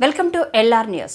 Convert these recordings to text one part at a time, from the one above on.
Welcome to LR news.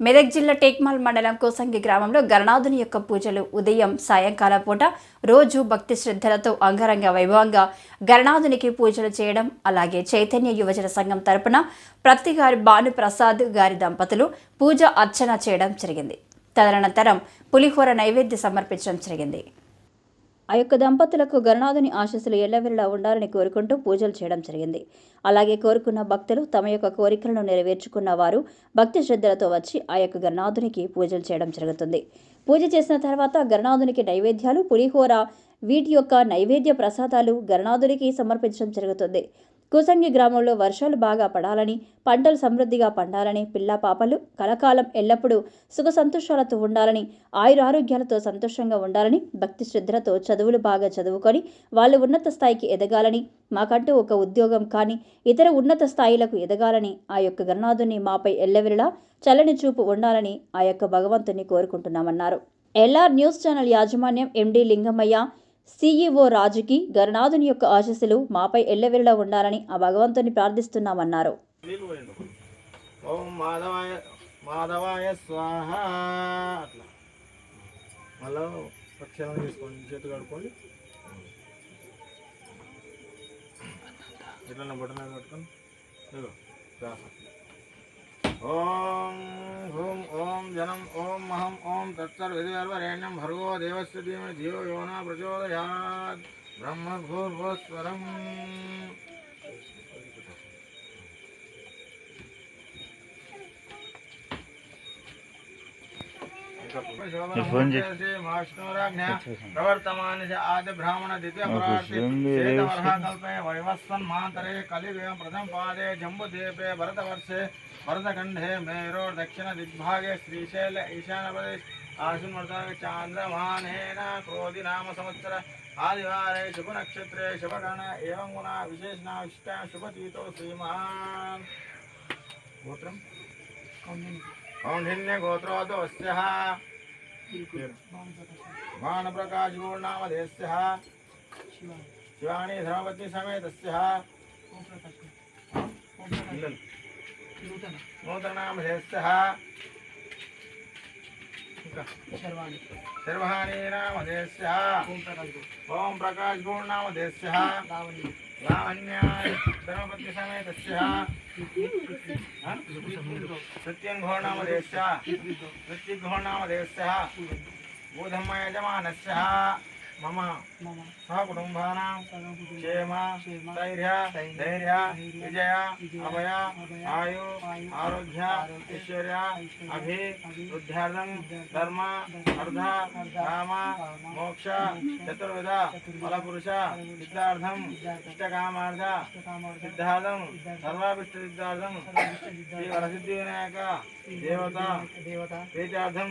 Medak జిల్లా టేక్మాల్ మండలం కోసంగి గ్రామంలో గణనాథుని యొక్క పూజలు ఉదయం సాయంకాల పూట రోజు భక్తి శ్రద్ధలతో అంగరంగ వైభవంగా గణనాథునికి పూజలు చేయడం అలాగే చైతన్య యువజన సంఘం తరపున ప్రతి గారి భాను ప్రసాద్ గారి దంపతులు పూజ అర్చన చేయడం జరిగింది. తదనంతరం పులిహోర నైవేద్య సమర్పించడం జరిగింది. ఆ యొక్క దంపతులకు గణనాథుని ఆశస్సులు ఎల్లవెల్లా ఉండాలని కోరుకుంటూ పూజలు చేయడం జరిగింది. అలాగే కోరుకున్న భక్తులు తమ యొక్క కోరికలను నెరవేర్చుకున్న వారు భక్తి శ్రద్ధలతో వచ్చి ఆ యొక్క గణనాథునికి పూజలు చేయడం జరుగుతుంది. పూజ చేసిన తర్వాత గణనాథునికి నైవేద్యాలు పులిహోర వీటి యొక్క నైవేద్య ప్రసాదాలు గణనాథునికి సమర్పించడం జరుగుతుంది. కూసంగి గ్రామంలో వర్షాలు బాగా పడాలని పంటలు సమృద్ధిగా పండాలని పిల్ల పాపలు కలకాలం ఎల్లప్పుడూ సుఖ సంతోషాలతో ఉండాలని ఆయురారోగ్యాలతో సంతోషంగా ఉండాలని భక్తి శ్రద్ధలతో చదువులు బాగా చదువుకొని వాళ్ళు ఉన్నత స్థాయికి ఎదగాలని మాకంటూ ఒక ఉద్యోగం కానీ ఇతర ఉన్నత స్థాయిలకు ఎదగాలని ఆ యొక్క గణనాథుని మాపై ఎల్లవెల్లా చల్లని చూపు ఉండాలని ఆ యొక్క భగవంతుని కోరుకుంటున్నామన్నారు. ఎల్ఆర్ న్యూస్ ఛానల్ యాజమాన్యం ఎండి లింగమయ్య సీఈఓ రాజుకి గరునాథుని యొక్క ఆశీస్సులు మాపై ఎల్లవెల్లా ఉండాలని ఆ భగవంతుని ప్రార్థిస్తున్నామన్నారు. ఓం మాధవాయ మాధవాయ స్వాహ. ఇట్లా బటన్ కట్టుకొని ओम हूँ, ओम जनम, ओम महम ओम तत्सर्वधिर्वरेण्यं भर्गो देवस्य धीमहि धियो यो न प्रचोदयात्। ब्रह्मभूर्भुवस्वरम्। भरतवर्षे भरतखंडे मेरो दक्षिण दिग्भागे श्रीशैल ईशान प्रदेश आश्वर्तन क्रोधि नाम संवत्सर आदिवार शुभ नक्षत्रे शुभगण एवं विशेष विशेषणाविष्टा शुभतीतो श्रीमहान्। गोत्रं कौण्डिन्य कौंडिन्यगोत्रोदोस्यः भानप्रकाशगोर्णामधेस्यः शिवाणी धर्मपत्नीसमेतस्यः नूतनामधेस्यः शर्वाणी। नामधेस्यः ओम प्रकाश गुण नामधेस्यः लावण्या मृत्युघोणामदेशः मृत्युघोणामदेशः बोधमयजमानस्य। मम। सहकुटुम्बानां। क्षेम। स्थैर्य धैर्य। विजय। अभय। आयु। आरोग्य। ऐश्वर्य। अभि। बुद्ध्यार्थं धर्म। अर्ध। काम। मोक्ष। चतुर्विध। फलपुरुष। सिद्धार्थं। इष्टकामार्थ सिद्धार्थं। सर्वाभिष्टसिद्धार्थं। श्रीवरसिद्धिविनायक। देवता। देवता। प्रीत्यार्थं।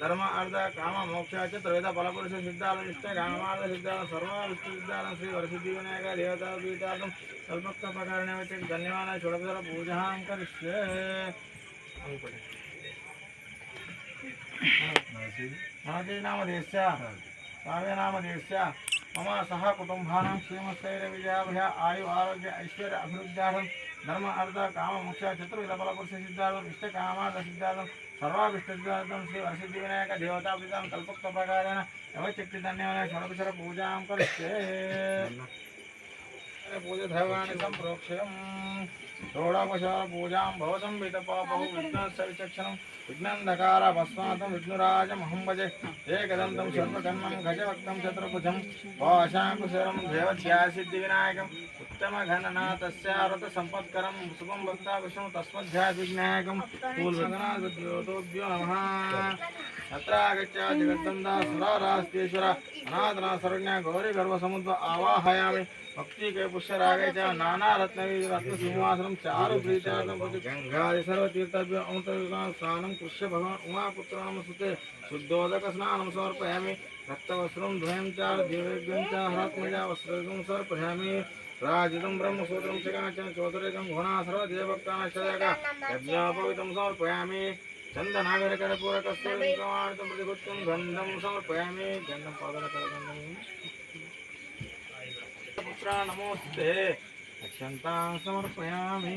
ధర్మ అర్థ కామ మోక్ష చతుర్వేద ఫలపురుష సిద్ధార్థ నిష్ట కామార్థ సిద్ధార్థ సర్వ విష్ణు సిద్ధార్థ శ్రీ వరసిద్ధి వినాయక దేవతా గీతార్థం కల్పక్త ప్రకారణ ధన్యవాద షోడపదర పూజాం కరిష్యే మనది నామదేశ్య కావ్య నామదేశ్య మమ సహ కుటుంబానాం క్షేమస్థైర్య విజయాభయ ఆయు ఆరోగ్య ఐశ్వర్య అభివృద్ధ్యార్థం ಧರ್ಮ ಅರ್ಥ ಕಾಮ ಮುಖ್ಯ ಚತುರ್ವಿಧ ಫಲಪುರುಷ ಸಿದ್ಧಾರ್ಥಂ ಇಷ್ಟ ಕಾಮಾರ್ಥ ಸಿದ್ಧಾರ್ಥಂ ಸರ್ವಾಭಿಷ್ಟ ಸಿದ್ಧಾರ್ಥಂ ಶ್ರೀ ವರಸಿದ್ಧಿ ವಿನಾಯಕ ದೇವತಾ ಪ್ರೀತಾಂ ಕಲ್ಪಕ್ತ ಪ್ರಕಾರೇಣ ಯವಚಕ್ತಿ ಧನ್ಯವಾದ ಷಡಭಿಷರ ಪೂಜಾಂ ಕಲಿಷ್ಟೇ पूजधर्वाणि सम्प्रोक्ष्यं षोडपशारपूजां भवतं वितपापौ विघ्नस्य विचक्षणं విఘ్నంధకార భస్మాతం విష్ణురాజ మహంభజే ఏకదంతం సర్వకర్మం గజవక్తం చతుర్భుజం. పాశాంకుశరం దేవధ్యాసిద్ధి వినాయకం. ఉత్తమ ఘననాథస్యారత సంపత్కరం. శుభం భక్త విష్ణు తస్మధ్యాసి వినాయకం పూర్వగణాద్యోతోభ్యో నమ. అత్ర ఆగత్య జగద్దందా సురారాస్తేశ్వర. అనాథనా శరణ్య గౌరీ గర్భసముద్ర ఆవాహయామి. భక్తికే పుష్ప పుష్యరాగే చ నానారత్నవీ రత్నసింహాసనం చారు ప్రీత్యార్థం గంగాది సర్వతీర్థభ్య అమృత స్నానం पुष्य भगवान उमापुत्राणां सुते शुद्धोदकस्नानं समर्पयामि। रक्तवस्त्रं द्वयं च, दिवेभ्यं च, हरात्मजा वस्त्रं समर्पयामि। राजितं ब्रह्मसूत्रं शिकाचन चोदरेकं घोना सर्वदेवभक्तानाश्रयक यज्ञापवितं समर्पयामि। चन्दनागरकरपूरकस्तूरिकमार्तं प्रतिकृत्यं అక్షంతాం సమర్పయామి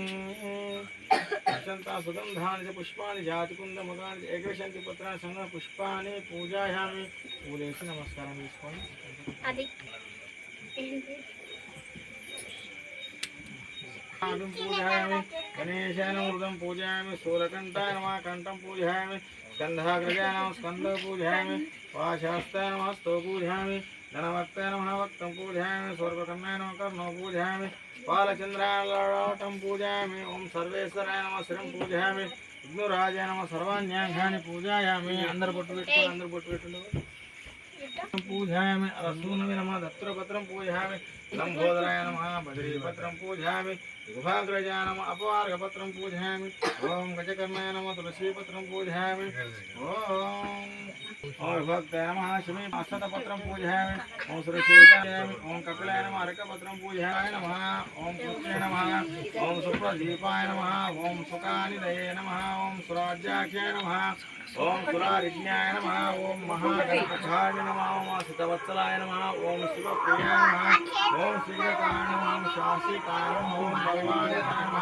అక్షంతా సుగంధాని చ పుష్పాని జాతికుందముఖాని చ ఏకవిశంతి పత్రాన్ని సంగ పుష్పాన్ని పూజాయామి పూలేసి నమస్కారం తీసుకోండి అది ఆగం పూజయామి గణేశాన మృదం పూజయామి స్థూలకంఠాయ నమ కంఠం పూజయామి స్కంధాగ్రజాయ నమ స్కంద పూజయామి వాశాస్తాయ నమ sto పూజయామి ధనవక్తాయ నమ వక్తం పూజయామి స్వర్గకర్ణాయ నమ बालचन्द्रालोटं पूजयामि। ओं सर्वेश्वराय नमः शिरं पूजयामि। विघ्नराजाय नम सर्वान्याघ्यानि पूजयामि। अंदर बोट्टु अंदर बोट्टु पेट्टु पूजयामि। नम नमः दत्तपत्रं लंबोदराय नम नमः बद्रीपत्रं पूजयामि। विभाग्रजाय नमः अपवार्गपत्रं पूजयामि। ॐ गजकर्माय नम तुलसीपत्रं पूजयामि। ओम और भक्तमहाशमी शतपत्रम पूजयामि ओम सुरक्षण ओम कपिलाय नमः अर्कपत्रम पूजयाय नम ओम पुत्रे नम ओम सुप्रदीपाय नम ओम सुकानिदये नम ओम सुराज्याख्याय नम ओम सुरारिज्ञाय नम ओम महागणपाय नम ओम सितवत्सलाय नम ओम शिवप्रियाय नम ओम शिवकाय नम ओम शासिकाय नम ओम भगवानाय नम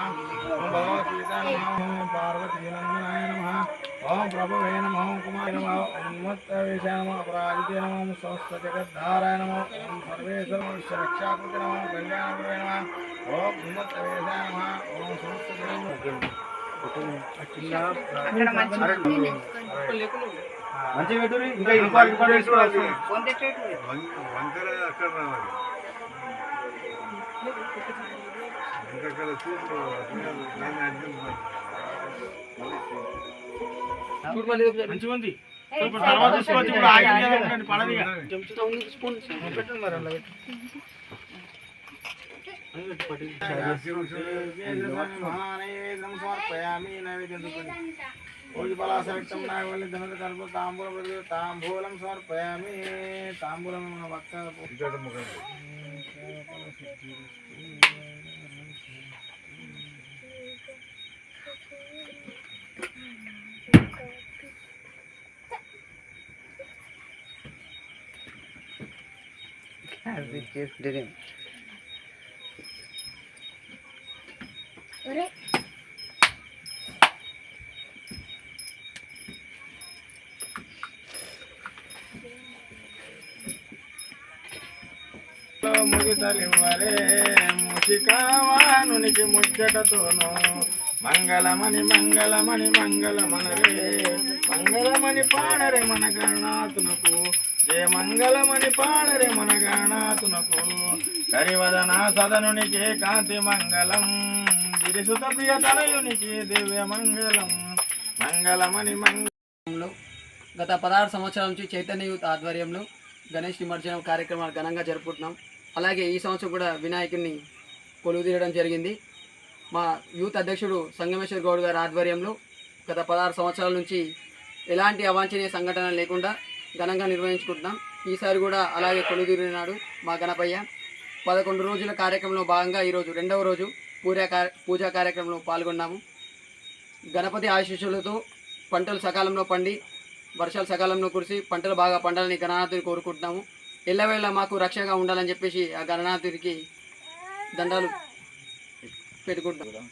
ओम भगवद्गीताय नम ओम पार्वती नंदनाय नम ఓం ప్రభవే నమ ఓం కుమార నమ ఓం మత్తవేశాయ నమ అపరాజితే నమ ఓం స్వస్థ జగద్ధారాయ నమ ఓం సర్వేశ్వర రక్షాకృతి నమ ఓం నమ ఓం ఉన్మత్తవేశాయ నమ ఓం సమస్త జగన్ మంచిగా పెట్టుర్రి. ఇంకా ఇంకో ఇంకో వేసుకోవాలి వంకర అక్కడ రావాలి ఇంకక్కడ చూపు నేను అర్థం మంచిగా ఉంది ఇప్పుడు తర్వాత తీసుకోవచ్చు ఇప్పుడు ఉండండి, పడదు. పెట్టండి మరి అలా సమర్పయామి నైవేద్యం చూపండి భోజపలాసక్తం నాగవల్లి ధనుడు తాంబూలం సమర్పయామి తాంబూలం మన ముఖం ఒరే ముగితలివ్వరే ముషికావానునికి ముచ్చటతోను. మంగళమణి మంగళమణి మంగళమనరే మంగళమణి పాడరే మన గణనాథునకు. ఏ మంగళమణి పాడరే మన గణాతునకు కరివదన సదనునికి కాంతి మంగళం. గిరిసుత ప్రియ తనయునికి దివ్య మంగళం. మంగళమణి మంగళంలో గత పదహారు సంవత్సరాల నుంచి చైతన్య యూత్ ఆధ్వర్యంలో గణేష్ నిమజ్జనం కార్యక్రమాలు ఘనంగా జరుపుకుంటున్నాం. అలాగే ఈ సంవత్సరం కూడా వినాయకుడిని కొలువుదీరడం జరిగింది. మా యూత్ అధ్యక్షుడు సంగమేశ్వర్ గౌడ్ గారి ఆధ్వర్యంలో గత పదహారు సంవత్సరాల నుంచి ఎలాంటి అవాంఛనీయ సంఘటన లేకుండా ఘనంగా నిర్వహించుకుంటున్నాం. ఈసారి కూడా అలాగే కొలుదీరినాడు మా గణపయ్య పదకొండు రోజుల కార్యక్రమంలో భాగంగా ఈరోజు రెండవ రోజు పూజా కార్య పూజా కార్యక్రమంలో పాల్గొన్నాము. గణపతి ఆశీస్సులతో పంటలు సకాలంలో పండి వర్షాలు సకాలంలో కురిసి పంటలు బాగా పండాలని గణనాథుని కోరుకుంటున్నాము. ఎల్లవేళ మాకు రక్షగా ఉండాలని చెప్పేసి ఆ గణనాథుడికి దండాలు పెట్టుకుంటున్నాం.